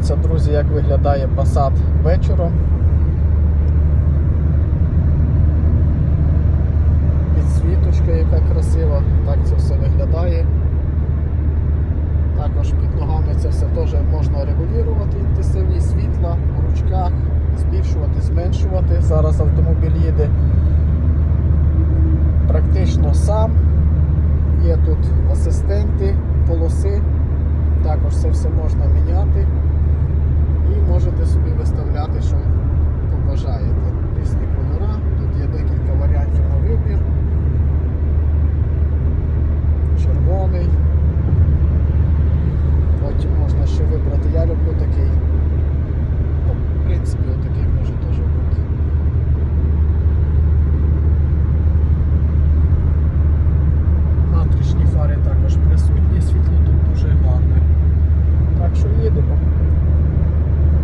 Дивіться, друзі, як виглядає Passat вечором. Підсвіточка, яка красива, так це все виглядає. Також під ногами це все теж можна регулювати інтенсивність світла у ручках, збільшувати, зменшувати. Зараз автомобіль їде практично сам. Є тут асистенти, полоси. Також це все можна міняти.